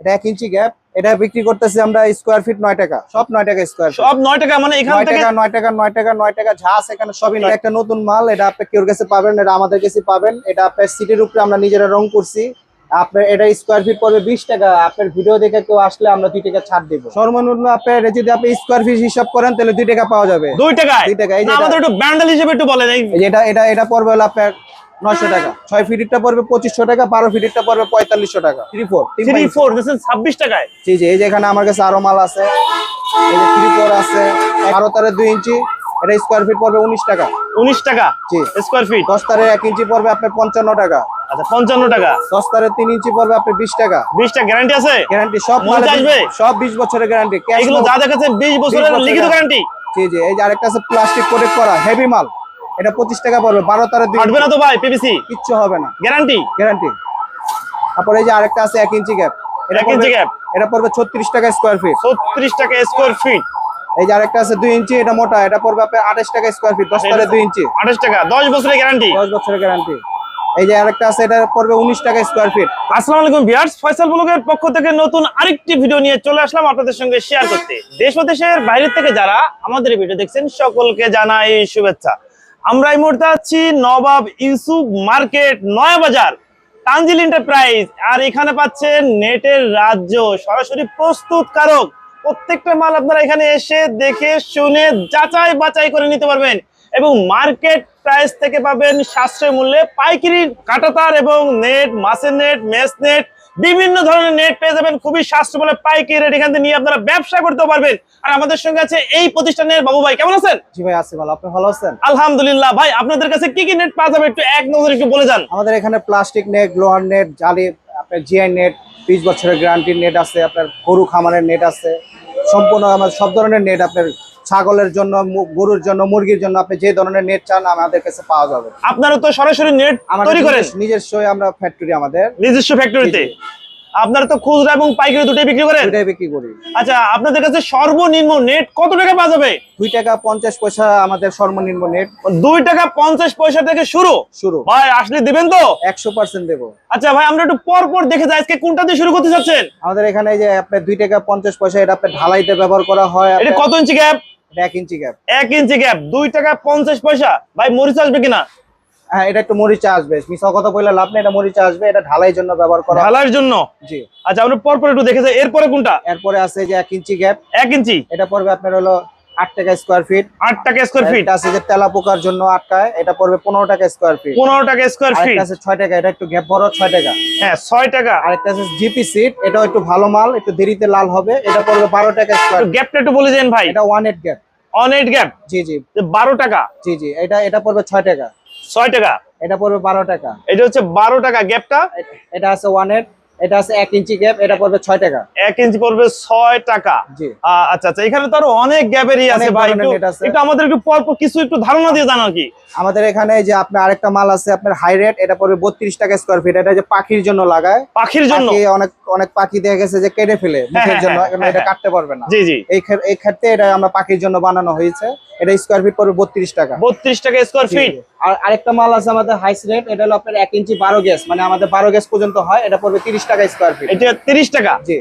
এটা এক ইঞ্চি গ্যাপ এটা বিক্রি করতেছি আমরা স্কোয়ার ফিট নয় টাকা। সব নয় টাকা স্কোয়ার সব নয় টাকা মানে এখান থেকে টাকা নয় টাকা নয় টাকা নয় টাকা যা আছে এখানে সবই নয়। একটা নতুন মাল এটা আপনি কেউর কাছে পাবেন এটা আমাদের কাছে পাবেন। এটা আপনার সিটির উপরে আমরা নিজেরা রং করছি। আপনার এটা স্কোয়ার ফিট পড়বে বিশ টাকা। আপনার ভিডিও দেখে কেউ আসলে আমরা দুই টাকা ছাড় দিব। সর্বনিম্ন আপনার এটা যদি আপনি স্কোয়ার ফিট হিসাব করেন তাহলে দুই টাকা পাওয়া যাবে। দুই টাকা দুই টাকা, এই যে আমাদের একটু ব্যান্ডেল হিসেবে একটু এই এটা এটা এটা পড়বে হলো আপনার নয়শো টাকা। ছয় ফিটটা পড়বে পঁচিশশো টাকা বারো ফিটটা পড়বে পঁয়তাল্লিশশো টাকা। থ্রি ফোর থ্রি ফোর ছাব্বিশ টাকায়। জি জি এই যে এখানে আমার কাছে আরও মাল আছে। এই যে থ্রি ফোর আছে বারো তারের দুই ইঞ্চি। এটা স্কোয়ার ফিট পড়বে উনিশ টাকা। উনিশ টাকা জি। স্কোয়ার ফিট দশ তারের এক ইঞ্চি পড়বে আপনার পঞ্চান্ন টাকা। আচ্ছা পঞ্চান্ন টাকা। দশ তারের তিন ইঞ্চি পড়বে আপনার বিশ টাকা। বিশটা গ্যারান্টি আছে? গ্যারান্টি সব মালে সব বিশ বছরের গ্যারান্টি এগুলো যা দেখাচ্ছে বিশ বছরের বছরের লিখিত গ্যারান্টি জি জি এই যে আরেকটা আছে প্লাস্টিক কোটেড করা হেভি মাল। এটা পঁচিশ টাকা পড়বে বারো দুই ফাটবে না তো ভাই পিভিসি কিচ্ছু হবে না। গ্যারান্টি গ্যারান্টি তারপরে এই যে আরেকটা আছে এক ইঞ্চি গ্যাপ এক ইঞ্চি গ্যাপ এটা পড়বে ছত্রিশ টাকা স্কোয়ার ফিট ছত্রিশ টাকা স্কোয়ার ফিট এই যে আরেকটা আছে দুই ইঞ্চি এটা মোটা। এটা পড়বে আপনার আঠাশ টাকা স্কোয়ার ফিট দশ তারের দুই ইঞ্চি। আঠাশ টাকা দশ বছরের গ্যারান্টি দশ বছরের গ্যারান্টি এই যে আরেকটা আছে এটা পড়বে উনিশ টাকা স্কোয়ার ফিট আসসালামু আলাইকুম ভিউয়ার্স ফয়সাল ব্লগের পক্ষ থেকে নতুন আরেকটি ভিডিও নিয়ে চলে আসলাম আপনাদের সঙ্গে শেয়ার করতে। দেশ ও দেশের বাইরে থেকে যারা আমাদের ভিডিও দেখছেন সকলকে জানাই শুভেচ্ছা। আমরা এই মুহূর্তে আছি নবাব ইউসুফ মার্কেট নয়া বাজার তানজিল এন্টারপ্রাইজ আর এখানে পাচ্ছেন নেটের রাজ্য। সরাসরি প্রস্তুত কারক, প্রত্যেকটা মাল আপনারা এখানে এসে দেখে শুনে যাচাই বাছাই করে নিতে পারবেন। এবং মার্কেট প্রাইস থেকে পাবেন সাশ্রয় মূল্যে পাইকারি কাটাতার এবং নেট, মাছের নেট, মেস নেট বিভিন্ন ধরনের নেট পেয়ে যাবেন খুবই সাশ্রয় পাইকারি রেট এখান থেকে নিয়ে আপনারা ব্যবসা করতে পারবেন। আর আমাদের সঙ্গে আছে এই প্রতিষ্ঠানের বাবু ভাই কেমন আছেন? জি ভাই আছে ভালো। আপনি ভালো আছেন? আলহামদুলিল্লাহ। ভাই আপনাদের কাছে কি কি নেট পাওয়া যাবে একটু এক নজরে একটু বলে যান। আমাদের এখানে প্লাস্টিক নেট লোহার নেট জালি আপনার জিআই নেট বিশ বছরের গ্যারান্টির নেট আছে আপনার গরু খামারের নেট আছে। সম্পূর্ণ আমার সব ধরনের নেট আপনার ছাগলের জন্য গরুর জন্য মুরগির জন্য আপনি যে ধরনের নেট চান আমাদের কাছে পাওয়া যাবে। আপনারা তো সরাসরি নেট তৈরি করেন? নিজস্ব- আমরা ফ্যাক্টরি আমাদের। নিজস্ব ফ্যাক্টরিতে আপনারা তো খুচরা এবং পাইকারি দুটোই বিক্রি করেন? দুইটাই বিক্রি করি। আচ্ছা আপনাদের কাছে সর্বনিম্ন নেট কত টাকা পাওয়া যাবে? দুই টাকা পঞ্চাশ পয়সা আমাদের সর্বনিম্ন নেট দুই টাকা পঞ্চাশ পয়সা থেকে শুরু? শুরু। ভাই আসলে দিবেন তো? একশো পার্সেন্ট দেবো। আচ্ছা ভাই আমরা একটু পর পর দেখে যাই। আজকে কোনটা দিয়ে শুরু করতে চাচ্ছেন? আমাদের এখানে এই যে আপনার দুই টাকা পঞ্চাশ পয়সা এটা আপনার ঢালাইতে ব্যবহার করা হয়। এটা কত ইঞ্চি গ্যাপ এটা এক ইঞ্চি গ্যাপ এক ইঞ্চি গ্যাপ দুই টাকা পঞ্চাশ পয়সা? ভাই মরিচ আসবে কিনা? হ্যাঁ এটা একটু মরিচা আসবে। মিশা কথা বললে লাভ নেই এটা মরিচা আসবে এটা ঢালাই জন্য ব্যবহার করা। ঢালার জন্য? জি। আচ্ছা আমরা পর পর একটু দেখে যাই। এরপরে কোনটা? এরপরে আছে যে এক ইঞ্চি গ্যাপ এক ইঞ্চি? এটা পড়বে আপনার হলো আট টাকা স্কোয়ার ফিট আট টাকা স্কোয়ার ফিট আছে যে তেলা পোকার জন্য আটকায় এটা পড়বে পনেরো টাকা স্কোয়ার ফিট পনেরো টাকা স্কোয়ার ফিট আছে ছয় টাকা। এটা একটু গ্যাপ বড় ছয় টাকা। হ্যাঁ ছয় টাকা। আরেকটা আছে জিপি সিট এটাও একটু ভালো মাল একটু দেরিতে লাল হবে। এটা পড়বে বারো টাকা স্কোয়ার গ্যাপটা একটু বলে যান ভাই। এটা one eight gap on eight gap জি জি। বারো টাকা? জি জি। এটা এটা পড়বে ছয় টাকা। ছয় টাকা। এটা পড়বে বারো টাকা। এটা হচ্ছে বারো টাকা গ্যাপটা। এটা আছে ওয়ানের এটা আছে এক ইঞ্চি গ্যাপ এটা পড়বে ছয় টাকা। এক ইঞ্চি পড়বে ছয় টাকা। জি। আচ্ছা আচ্ছা এখানে তো আরও অনেক গ্যাপেরই আছে ভাই। একটু একটু আমাদের একটু পর পর কিছু একটু ধারণা দিয়ে জানো কি? আমাদের এখানে যে আপনার আরেকটা মাল আছে আপনার হাই রেট এটা পড়বে বত্রিশ টাকা স্কোয়ার ফিট এটা যে পাখির জন্য লাগায়। পাখির জন্য? অনেক অনেক পাখি দেখা গেছে যে কেটে ফেলে মুখের হ্যাঁ, জন্য হ্যাঁ, হ্যাঁ, এটা হ্যাঁ। কাটতে পারবে না। এই ক্ষেত্রে এটা আমরা পাখির জন্য বানানো হয়েছে। এটা স্কোয়ার ফিট পড়বে বত্রিশ টাকা। বত্রিশ টাকা স্কোয়ার ফিট আর আরেকটা মাল আছে আমাদের হাইস রেট এটা হলো আপনার এক ইঞ্চি বারো গ্যাস মানে আমাদের বারো গ্যাস পর্যন্ত হয় এটা পড়বে তিরিশ টাকা স্কোয়ার ফিট এটা তিরিশ টাকা? জি।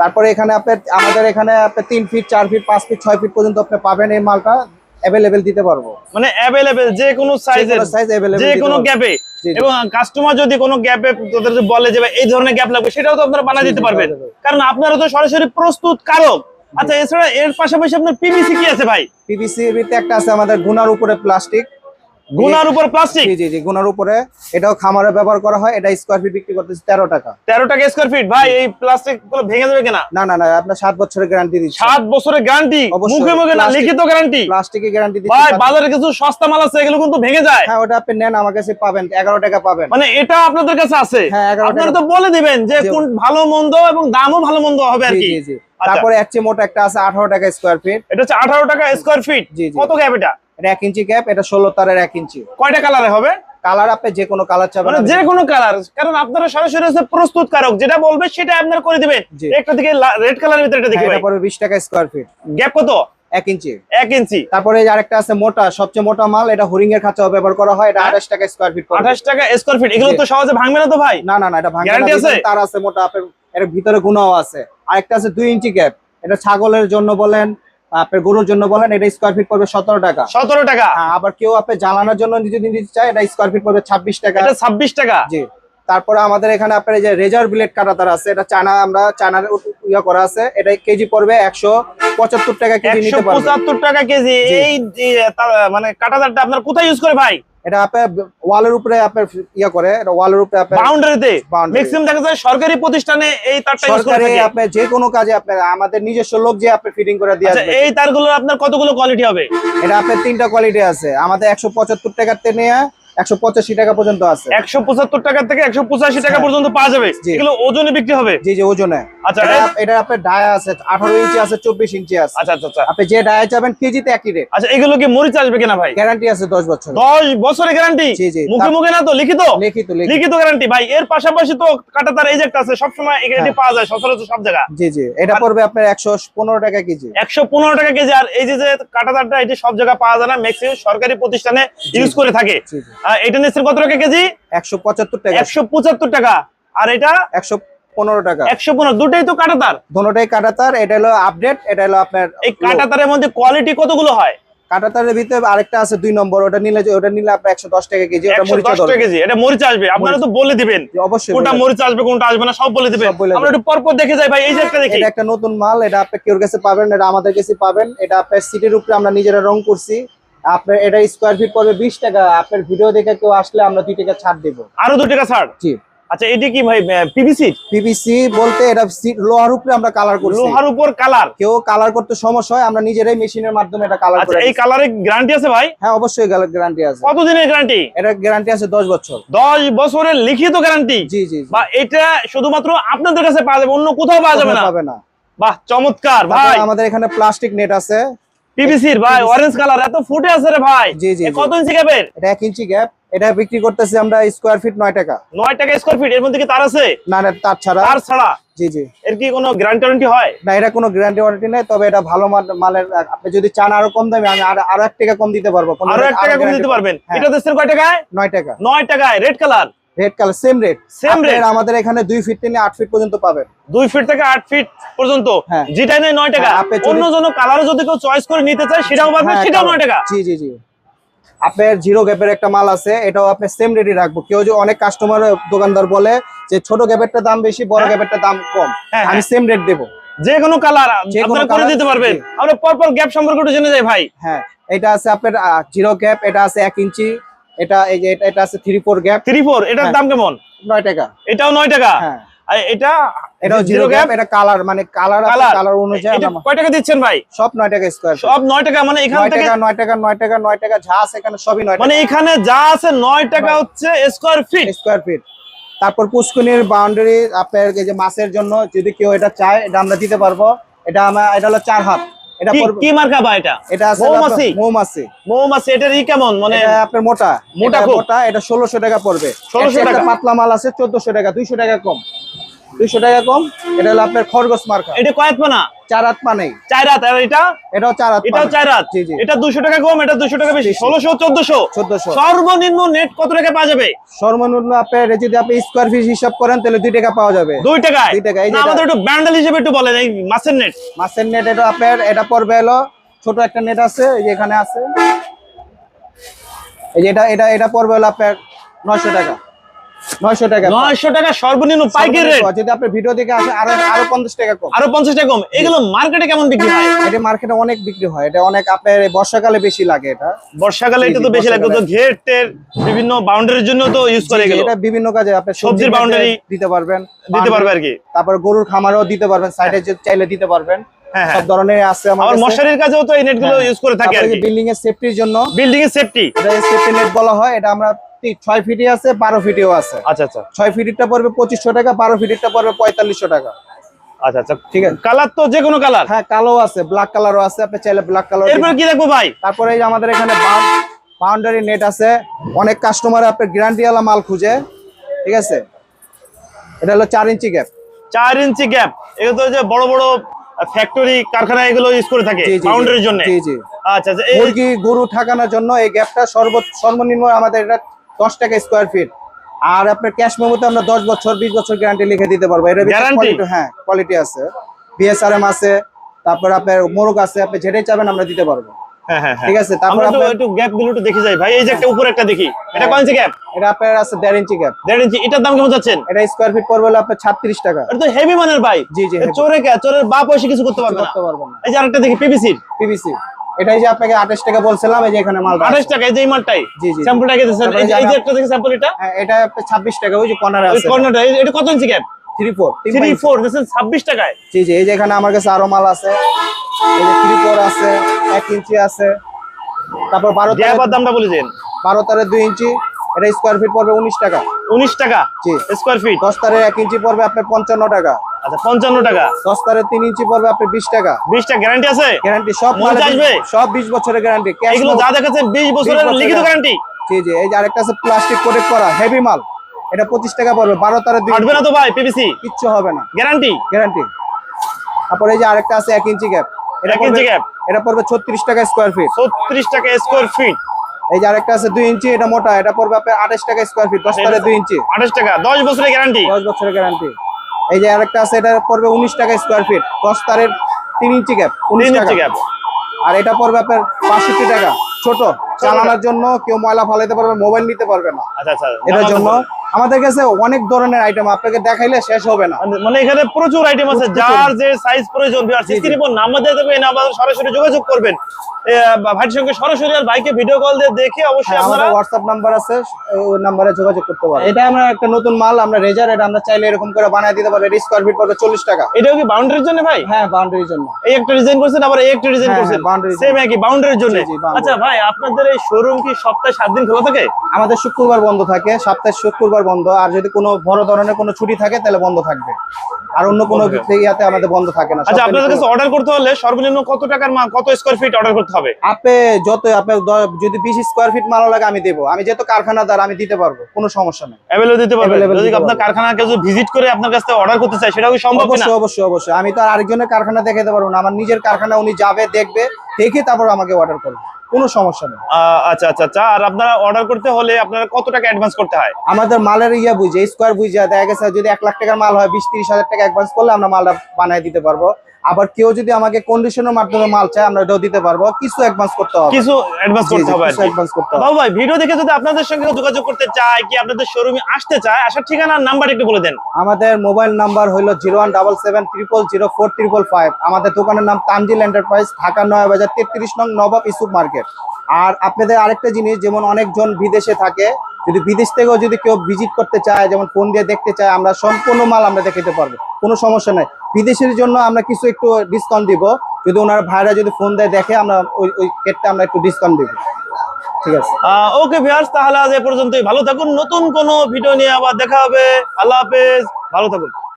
তারপরে এখানে আপনার আমাদের এখানে আপনার তিন ফিট চার ফিট পাঁচ ফিট ছয় ফিট পর্যন্ত আপনি পাবেন এই মালটা। অ্যাভেলেবেল দিতে পারব। মানে অ্যাভেলেবল যে কোনো সাইজের সাইজ অ্যাভেলেবল যে কোনো গ্যাপে। এবং কাস্টমার যদি কোনো গ্যাপে তোদের বলে যে ভাই এই ধরনের গ্যাপ লাগবে সেটাও তো আপনারা বানিয়ে দিতে পারবেন। কারণ আপনারা তো সরাসরি প্রস্তুত কারক। আচ্ছা এছাড়া এর পাশাপাশি আপনার পিভিসি কি আছে ভাই? পিভিসি এর ভিতরে একটা আছে আমাদের গুনার উপরে প্লাস্টিক গুনার উপর প্লাস্টিক জি জি জি গুনার উপরে। এটাও খামারে ব্যবহার করা হয়। এটা স্কোয়ার ফিট বিক্রি করতেছে তেরো টাকা। তেরো টাকা স্কোয়ার ফিট ভাই এই প্লাস্টিকগুলো ভেঙে যাবে কিনা? না না না আপনার সাত বছরের গ্যারান্টি দিচ্ছি। সাত বছরের গ্যারান্টি মুখে মুখে না লিখিত গ্যারান্টি প্লাস্টিকের গ্যারান্টি ভাই বাজারে কিছু সস্তা মাল আছে এগুলো কিন্তু ভেঙে যায়। হ্যাঁ ওটা আপনি নেন আমার কাছে পাবেন এগারো টাকা পাবেন। মানে এটা আপনাদের কাছে আছে? হ্যাঁ, 11 আপনারা টাকা। তো বলে দিবেন যে কোন ভালো মন্দ এবং দামও ভালো মন্দ হবে আর কি। জি জি। আচ্ছা। তারপরে এক চেয়ে মোটা একটা আছে আঠারো টাকা স্কোয়ার ফিট এটা হচ্ছে আঠারো টাকা স্কোয়ার ফিট। কত গ্যাপ এটা? এটা এক ইঞ্চি ক্যাপ এটা ষোলো তারের এক ইঞ্চি। কয়টা কালারে হবে? কালার আপনি যে কোনো কালার চাবেন মানে যে কোনো কালার কারণ আপনারা সরাসরি হচ্ছে প্রস্তুত কারক যেটা বলবে সেটা আপনারা করে দিবেন। একটা দিকে রেড কালারের ভিতরে এটা দেখি হ্যাঁ, ভাই এটা পড়বে বিশ টাকা স্কোয়ার ফিট গ্যাপ কত? এক ইঞ্চি। এক ইঞ্চি। তারপরে এই আরেকটা আছে মোটা সবচেয়ে মোটা মাল এটা হরিং এর খাঁচাও ব্যবহার করা হয় এটা হ্যাঁ? আঠাশ টাকা স্কোয়ার ফিট আঠাশ টাকা স্কোয়ার ফিট এগুলো তো সহজে ভাঙবে না তো ভাই? না না না এটা ভাঙবে না, আছে? তার আছে মোটা এর ভিতরে গুণাও আছে। আরেকটা আছে দুই ইঞ্চি গ্যাপ এটা ছাগলের জন্য বলেন আপনার গরুর জন্য বলেন এটা স্কোয়ার ফিট পড়বে সতেরো টাকা। সতেরো টাকা। হ্যাঁ, আবার কেউ আপনি জ্বালানোর জন্য যদি নিতে চায় এটা স্কোয়ার ফিট পড়বে ছাব্বিশ টাকা। ছাব্বিশ টাকা। জি। তারপরে আমাদের এখানে আপনার এই যে রেজার ব্লেড কাটাতার আছে এটা চায়না আমরা চায়নার ইয়া করা আছে এটা কেজি পড়বে একশো পঁচাত্তর টাকা কেজি নিতে পারবেন। পঁচাত্তর টাকা কেজি। এই মানে কাটাতারটা আপনার কোথায় ইউজ করে ভাই? এটা আপনার ওয়ালের উপরে আপনার ইয়ে করে এটা ওয়ালের উপরে আপনার বাউন্ডারিতে। ম্যাক্সিমাম দেখা যায় সরকারি প্রতিষ্ঠানে এই তারটা ইউজ করে থাকে। আপনার যে কোনো কাজে আপনার আমাদের নিজস্ব লোক যে আপনি ফিটিং করে দিয়ে আচ্ছা এই আপনার কতগুলো কোয়ালিটি হবে? এটা আপনার তিনটা কোয়ালিটি আছে। আমাদের একশো পঁচাত্তর টাকার থেকে নিয়ে একশো পঁচাশি টাকা পর্যন্ত আছে। একশো পঁচাত্তর টাকা থেকে একশো পঁচাশি টাকা হ্যাঁ। পর্যন্ত পাওয়া যাবে। এগুলো ওজনে বিক্রি হবে? জি জি ওজনে। আচ্ছা এটা আপনার ডায়া আছে আঠারো ইঞ্চি আছে চব্বিশ ইঞ্চি আছে। আচ্ছা আচ্ছা আচ্ছা। আপনি যে ডায়া চাবেন কেজিতে একই রেট আচ্ছা এগুলো কি মরিচ আসবে কিনা ভাই? গ্যারান্টি আছে দশ বছর দশ বছরের গ্যারান্টি? জি, জি। মুখে মুখে না তো? লিখিত? লিখিত লিখিত। গ্যারান্টি। ভাই এর পাশাপাশি তো কাটা তার আছে হ্যাঁ। পাওয়া যায় সচরাচর সব জায়গা। জি জি। এটা পড়বে আপনার একশো পনেরো টাকা কেজি। একশো পনেরো টাকা কেজি। আর এই যে এটি সব পাওয়া যায় না। ম্যাক্সিমাম সরকারি প্রতিষ্ঠানে ইউজ করে থাকে। এটা নিচ্ছেন কত টাকা কেজি? একশো পঁচাত্তর টাকা। একশো পঁচাত্তর টাকা। আর এটা? একশো পনেরো টাকা। একশো পনেরো দুটাই তো কাটাতার। কাটাতার এটা হলো আপডেট এটা হলো আপনার এই কাটাতারের মধ্যে কোয়ালিটি কতগুলো হয়? কাটাতারের ভিতরে আরেকটা আছে দুই নম্বর ওটা নিলে ওটা নিলে আপনার একশো দশ টাকা কেজি ওটা একশো টাকা কেজি এটা মরিচ আসবে। আপনারা তো বলে দিবেন। অবশ্যই কোনটা মরিচ আসবে কোনটা আসবে না সব বলে দিবেন। আমরা একটু পরপর দেখে যাই ভাই এই যে একটা দেখি। এটা একটা নতুন মাল এটা আপনি কেউর কাছে পাবেন এটা আমাদের কাছে পাবেন। এটা আপনার সিটির উপরে আমরা নিজেরা রং করছি। আপনার এটা স্কোয়ার ফিট পড়বে বিশ টাকা। আপনার ভিডিও দেখে কেউ আসলে আমরা দুই টাকা ছাড় দেবো। আরও দু টাকা ছাড়? জি। আচ্ছা এটি কি ভাই পিভিসি পিভিসি বলতে এটা লোহার উপরে আমরা কালার করছি। লোহার উপর কালার কেউ কালার করতে সমস্যা হয় আমরা নিজেরাই মেশিনের মাধ্যমে এটা কালার আচ্ছা এই কালারের গ্যারান্টি আছে ভাই? হ্যাঁ অবশ্যই গ্যারান্টি আছে। কতদিনের গ্যারান্টি এটা গ্যারান্টি আছে দশ বছর। দশ বছরের লিখিত গ্যারান্টি জি জি। বা এটা শুধুমাত্র আপনাদের কাছে পাওয়া যাবে অন্য কোথাও পাওয়া যাবে না? পাবে না। বাহ চমৎকার ভাই। আমাদের এখানে প্লাস্টিক নেট আছে। পিভিসির ভাই অরেঞ্জ কালার এত ফুটে আছে রে ভাই। জি, জি, কত ইঞ্চি গ্যাপের এটা ইঞ্চি গ্যাপ এটা বিক্রি করতেছি আমরা স্কোয়ার ফিট নয় টাকা। নয় টাকা স্কোয়ার ফিট এর মধ্যে কি তার আছে? না না তার ছাড়া। তার ছাড়া? জি জি। এর কি কোনো গ্যারান্টি ওয়ারেন্টি হয়? না এটা কোনো গ্যারান্টি ওয়ারেন্টি নেই তবে এটা ভালো মাল- মালের আপনি যদি চান আরও কম দামে আমি আরো- আরও এক টাকা কম দিতে পারব। আরও টাকা কম দিতে পারবেন। হ্যাঁ। এটা দিচ্ছেন কয় টাকায়? নয় টাকা। নয় টাকায় red colour red colour same rate Same rate? আমাদের এখানে দুই ফিট থেকে আট ফিট পর্যন্ত পাবেন দুই ফিট থেকে আট ফিট পর্যন্ত হ্যাঁ। যেটাই নেই নয় টাকা হ্যাঁ, অন্য জন্য কালারও যদি কেউ চয়েস করে নিতে চায় সেটাও পাবেন হ্যাঁ, সেটাও কালার। নয় টাকা জি জি জি আপনার জিরো গ্যাপের একটা মাল আছে এটাও আপনি সেম রেটই রাখব কেউ যে অনেক কাস্টমার দোকানদার বলে যে ছোট গ্যাপেরটা দাম বেশি বড়। গ্যাপেরটা দাম কম আমি। সেম রেট দেবো যে কোনো কালার আপনারা করে দিতে পারবেন। আমরা পরপর গ্যাপ সম্পর্কে একটু জেনে যাই ভাই হ্যাঁ এটা আছে আপনার জিরো গ্যাপ এটা আছে এক ইঞ্চি এটা এই যে এটা- এটা আছে three four gap three four এটার হ্যাঁ। দাম কেমন? নয় টাকা। এটাও নয় টাকা? হ্যাঁ। আর এটা এটাও জিরো গ্যাপ এটা কালার মানে কালার কালার অনুযায়ী এটা কয় টাকা দিচ্ছেন ভাই? সব নয় টাকা স্কোয়ার সব নয় টাকা মানে এখান থেকে টাকা নয় টাকা নয় টাকা নয় টাকা যা আছে এখানে সবই নয় মানে এখানে যা আছে নয় টাকা হচ্ছে স্কোয়ার ফিট স্কোয়ার ফিট তারপর পুষ্কুনির বাউন্ডারি আপনার এই যে মাছের জন্য যদি কেউ এটা চায় এটা আমরা দিতে পারব। এটা আমরা এটা হলো চার হাত। এটা কি মার্কা বা এটা? এটা আছে হলো মৌমাছি? আপনার মৌমাছি। মৌমাছি এটার ই কেমন? মানে আপনার মোটা। মোটা এটা মোটা এটা ষোলোশো টাকা পড়বে। 1600 টাকা। পাতলা মাল আছে চোদ্দশো টাকা দুইশো টাকা কম। দুইশো টাকা কম। এটা হলো আপনার খরগোশ মার্কা। এটা কয়েক পানা চার হাত পা নেই চার আর এটা? এটাও চার হাত এটাও চার জি। এটা দুশো টাকা কম এটা দুশো টাকা বেশি। ষোলোশো চোদ্দশো? চোদ্দশো। সর্বনিম্ন নেট কত টাকা পাওয়া যাবে? সর্বনিম্ন আপনার যদি আপনি স্কোয়ার ফিট হিসাব করেন তাহলে দুই টাকা পাওয়া যাবে। দুই টাকায়? দুই টাকা, এই যে আমাদের একটু ব্যান্ডেল হিসেবে একটু বলেন এই মাছের নেট মাছের নেট এটা আপনার এটা পড়বে হলো ছোট একটা নেট আছে এই যে এখানে আছে। এই যে এটা এটা এটা পড়বে হলো আপনার নয়শো টাকা। নয়শো টাকা নয়শো টাকা সর্বনিম্ন পাইকারি রেট যদি আপনার ভিডিও দেখে আসে আরও আরও পঞ্চাশ টাকা কম। আরও পঞ্চাশ টাকা কম। এগুলো মার্কেটে কেমন বিক্রি হয়? এটা মার্কেটে অনেক বিক্রি হয়। এটা অনেক আপনার বর্ষাকালে বেশি লাগে এটা। বর্ষাকালে এটা তো বেশি লাগে। তো। ঘেটের বিভিন্ন বাউন্ডারির জন্য তো ইউজ করে জি, এটা বিভিন্ন কাজে আপনি সবজির boundary দিতে পারবেন। দিতে পারবে আর কি। তারপর গরুর খামারও দিতে পারবেন। সাইডে চাইলে দিতে পারবেন। হ্যাঁ হ্যাঁ। সব ধরনের আছে আমার মশারির কাজেও তো এই নেটগুলো হ্যাঁ। ইউজ করে থাকে আর কি। বিল্ডিং এর সেফটির জন্য বিল্ডিং এর সেফটি এটা সেফটি নেট বলা হয়। এটা আমরা ছয় ফিটে আছে বারো ফিটেও আছে। আচ্ছা আচ্ছা। ছয় ফিটেরটা পড়বে পঁচিশশো টাকা বারো ফিটেরটা পড়বে পঁয়তাল্লিশশো টাকা। আচ্ছা আচ্ছা ঠিক আছে। কালার তো যে কোনো কালার। হ্যাঁ কালো আছে ব্ল্যাক কালারও আছে আপনি চাইলে ব্ল্যাক কালার এরপর কি দেখব ভাই? তারপরে এই যে আমাদের এখানে বাউন্ডারি নেট আছে। অনেক কাস্টমার আপনার গ্যারান্টি ওয়ালা মাল খুঁজে ঠিক আছে? এটা হলো চার ইঞ্চি গ্যাপ চার ইঞ্চি গ্যাপ এগুলো তো যে বড় বড় ফ্যাক্টরি কারখানা এগুলো ইউজ করে থাকে জি, জি, জি। বাউন্ডারির জন্য। জি জি। আচ্ছা আচ্ছা মুরগি গরু ঠাকানোর জন্য এই গ্যাপটা সর্ব সর্বনিম্ন আমাদের এটা দশ টাকা স্কোয়ার ফিট আর আপনার ক্যাশ মেমোতে আমরা দশ বছর বিশ বছর গ্যারান্টি লিখে দিতে পারব। এটা হ্যাঁ কোয়ালিটি আছে। বিএসআরএম আছে তারপর আপনার মোরগ আছে আপনি যেটাই চাবেন আমরা দিতে পারব। হ্যাঁ হ্যাঁ হ্যাঁ। ঠিক আছে তারপর আমরা একটু গ্যাপগুলো একটু দেখে যাই। ভাই এই যে একটা উপরে একটা দেখি। এটা। কয় ইঞ্চি গ্যাপ এটা আপনার আছে দেড় ইঞ্চি গ্যাপ দেড় ইঞ্চি এটার দাম কেমন যাচ্ছেন? এটা স্কোয়ার ফিট পড়বে হলো আপনার ছাত্রিশ টাকা। এটা তো হেভি মানের ভাই। জি জি চোরে কে চোরের বাপ এসে কিছু করতে পারবে না। করতে পারব না। এই যে আরেকটা দেখি পিভিসির পিভিসি এটাই যে আপনাকে আঠাশ টাকা বলছিলাম এই যে এখানে মাল আঠাশ টাকা এই যে মালটাই? জি, জি। স্যাম্পলটা কে দিচ্ছেন? এই যে- একটা দেখি স্যাম্পল এটা? হ্যাঁ, এটা ছাব্বিশ টাকা ওই যে কর্নার ওই কর্নারটা এটা কত inch gap three four three four দিচ্ছেন ছাব্বিশ টাকায়। জি জি এই যে এখানে আমার কাছে আরও মাল আছে। এই যে থ্রি ফোর আছে এক ইঞ্চি আছে। তারপর বারো যে তারের আবার দামটা বলে দেন। বারো তারের দুই ইঞ্চি এটা স্কোয়ার ফিট পড়বে উনিশ টাকা। উনিশ টাকা? জি। স্কোয়ার ফিট দশ তারের এক ইঞ্চি পড়বে আপনার পঞ্চান্ন টাকা। আচ্ছা পঞ্চান্ন টাকা। দশ তারের তিন ইঞ্চি পড়বে টাকা। গ্যারান্টি আছে? গ্যারান্টি সব মালে চাইবে? সব বিশ বছরের গ্যারান্টি এগুলো যা দেখাচ্ছে বিশ বছরের বছরের লিখিত গ্যারান্টি। গ্যারান্টি জি জি এই যে আরেকটা আছে প্লাস্টিক কোটেড করা হেভি মাল। এটা পঁচিশ টাকা পড়বে বারো তারের দুই ফাটবে না তো ভাই পিভিসি কিচ্ছু হবে না। গ্যারান্টি গ্যারান্টি তারপর এই যে আরেকটা আছে এক ইঞ্চি গ্যাপ এটা এক ইঞ্চি গ্যাপ এটা পড়বে ছত্রিশ টাকা স্কোয়ার ফিট ছত্রিশ টাকা স্কোয়ার ফিট এই যে আরেকটা আছে দুই ইঞ্চি এটা মোটা। এটা পড়বে আপনার টাকা স্কোয়ার ফিট ইঞ্চি। আঠাশ টাকা দশ বছরের গ্যারান্টি দশ বছরের গ্যারান্টি এই যে আরেকটা আছে এটা পড়বে উনিশ টাকা স্কোয়ার ফিট দশ তারের তিন ইঞ্চি গ্যাপ উনিশ ইঞ্চি গ্যাপ আর এটা পড়বে আপনার পাঁচষট্টি টাকা। ছোট। চালানোর জন্য কেউ ময়লা ফালাইতে পারবে মোবাইল নিতে পারবে না। আচ্ছা আচ্ছা। এটার জন্য আমাদের কাছে অনেক ধরনের আইটেম আপনাকে দেখাইলে শেষ হবে না। মানে- মানে এখানে প্রচুর আইটেম আছে যার যে সাইজ প্রয়োজন নাম্বার দিয়ে দেবেন নাম্বার সরাসরি যোগাযোগ করবেন। ভাইয়ের সঙ্গে সরাসরি আর ভাইকে ভিডিও কল দিয়ে দেখে অবশ্যই হ্যাঁ, আপনারা হোয়াটসঅ্যাপ নাম্বার আছে ওই নাম্বারে যোগাযোগ করতে পারেন। এটা আমরা একটা নতুন মাল আমরা রেজার এটা আমরা চাইলে এরকম করে বানায় দিতে স্কোয়ার ফিট পড়বে টাকা। এটাও কি বাউন্ডারির জন্য ভাই? হ্যাঁ বাউন্ডারির জন্য। এই একটা ডিজাইন করছেন আবার এই একটা ডিজাইন হ্যাঁ, করছেন। হ্যাঁ, boundary সেম একই বাউন্ডারির জন্য। আচ্ছা ভাই আপনাদের এই শোরুম কি সপ্তাহে সাত দিন খোলা থাকে? আমাদের শুক্রবার বন্ধ থাকে সপ্তাহে শুক্রবার বন্ধ আর যদি কোনো বড় ধরনের কোনো ছুটি থাকে তাহলে বন্ধ থাকবে। আর অন্য কোনো ইয়াতে আমাদের বন্ধ থাকে না। আচ্ছা আপনাদের কাছে অর্ডার করতে হলে সর্বনিম্ন কত টাকার মা কত স্কোয়ার ফিট অর্ডার করতে হবে? আপনি যত আপনার দ- যদি বিশ স্কোয়ার ফিট মাল লাগে আমি দেবো। আমি যেহেতু কারখানাদার আমি দিতে পারব কোনো সমস্যা নেই। অ্যাভেলেবল দিতে Available যদি দিতে আপনার কারখানা কেউ ভিজিট করে আপনার কাছে অর্ডার করতে চায় সেটাও সম্ভব না অবশ্যই অবশ্যই অবশ্যই। আমি তো আর আরেকজনের কারখানা দেখাতে পারব না। আমার নিজের কারখানা উনি যাবে দেখবে দেখে তারপর আমাকে অর্ডার করবে। কোনো সমস্যা নেই। আচ্ছা আচ্ছা আচ্ছা। আর আপনারা অর্ডার করতে হলে আপনারা কত টাকা অ্যাডভান্স করতে হয়? আমাদের মালের ইয়া বুঝে স্কোয়ার বুঝে দেখা গেছে যদি এক লাখ টাকার মাল হয় বিশ তিরিশ হাজার টাকা অ্যাডভান্স করলে আমরা মালটা বানিয়ে দিতে পারব। আবার কেউ যদি আমাকে কন্ডিশনের মাধ্যমে মাল চায় আমরা এটাও দিতে পারব। কিছু অ্যাডভান্স করতে হবে। কিছু অ্যাডভান্স করতে হবে কিছু অ্যাডভান্স করতে হবে। ভাই ভিডিও দেখে যদি আপনাদের সঙ্গে যোগাযোগ করতে চায় কি আপনাদের শোরুমে আসতে চায় আসার ঠিকানা নাম্বার একটু বলে দেন। আমাদের মোবাইল নাম্বার হলো zero one double seven triple zero four triple five. আমাদের দোকানের নাম তানজিল এন্টারপ্রাইজ ঢাকা নয় বাজার তেত্রিশ নং নবাব ইসুপ মার্কেট। আর আপনাদের আরেকটা জিনিস, যেমন অনেকজন বিদেশে থাকে, যদি বিদেশ থেকেও যদি কেউ ভিজিট করতে চায়, যেমন ফোন দিয়ে দেখতে চায়, আমরা সম্পূর্ণ মাল আমরা দেখাতে পারব, কোনো সমস্যা নাই। বিদেশের জন্য আমরা কিছু একটু ডিসকাউন্ট দিব, যদি ওনার ভাইরা যদি ফোন দেয় দেখে, আমরা ওই ওই ক্ষেত্রে আমরা একটু ডিসকাউন্ট দিব। ঠিক আছে? ওকে ভিউয়ার্স তাহলে আজ এ পর্যন্তই। ভালো থাকুন, নতুন কোনো ভিডিও নিয়ে আবার দেখা হবে। আল্লাহ হাফেজ। ভালো থাকুন।